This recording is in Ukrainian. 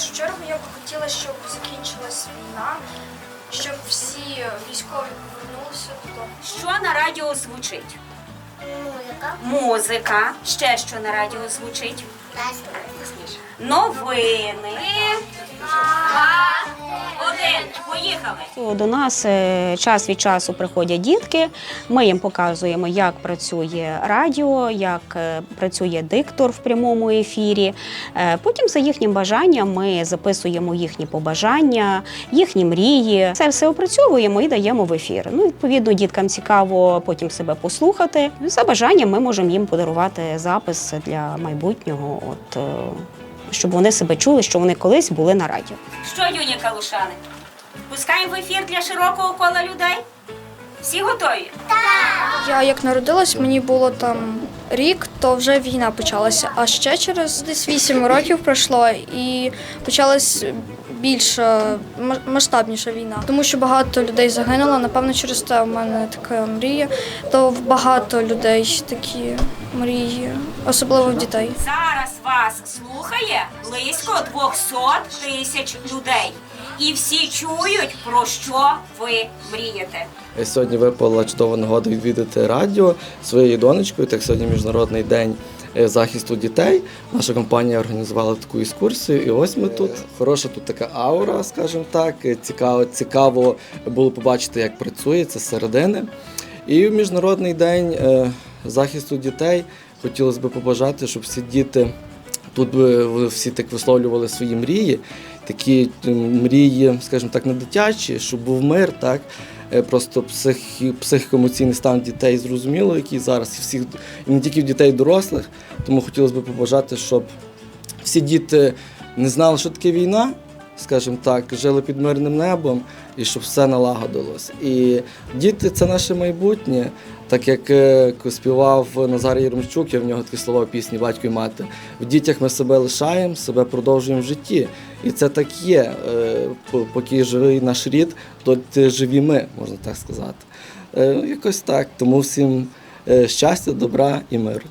першу чергу я б хотіла, щоб закінчилась війна, щоб всі військові повернулися додому. Що на радіо звучить? Музика. Музика. Ще що на радіо звучить? Новини. Два, один. Поїхали. До нас е, час від часу приходять дітки. Ми їм показуємо, як працює радіо, як е, працює диктор в прямому ефірі. Е, Потім, за їхнім бажанням, ми записуємо їхні побажання, їхні мрії. Це все опрацьовуємо і даємо в ефір. Ну, відповідно, діткам цікаво потім себе послухати. За бажанням ми можемо їм подарувати запис для майбутнього. От щоб вони себе чули, що вони колись були на радіо. Що, юні калушани? Пускаємо в ефір для широкого кола людей? Всі готові? Я як народилась, мені було там рік, то вже війна почалася. А ще через десь 8 років пройшло і почалась більш е, масштабніша війна. Тому що багато людей загинуло. Напевно, через те в мене така мрія. То багато людей такі мрії, особливо в дітей. Зараз вас слухає близько 200 тисяч людей. І всі чують, про що ви мрієте. Сьогодні випала чудова нагода відвідати радіо своєю донечкою. Так сьогодні міжнародний день е, захисту дітей. Наша компанія організувала таку екскурсію, і ось ми тут. Хороша тут така аура, скажімо так. Е, Цікаво, цікаво було побачити, як працює це зсередини. І в міжнародний день е, захисту дітей хотілося б побажати, щоб всі діти тут би всі так висловлювали свої мрії, такі мрії, скажімо так, не дитячі, щоб був мир, так. Е, Просто психі, психоемоційний стан дітей зрозуміло, який зараз і всіх, і не тільки в дітей, дорослих. Тому хотілося б побажати, щоб всі діти не знали, що таке війна, скажімо так, жили під мирним небом і щоб все налагодилось. І діти це наше майбутнє. Так як е, співав Назар Єремчук, є в нього такі слова в пісні Батько і мати. В дітях ми себе лишаємо, себе продовжуємо в житті. І це так є. Е, Поки живий наш рід, то живі ми, можна так сказати. Е, Якось так. Тому всім щастя, добра і миру.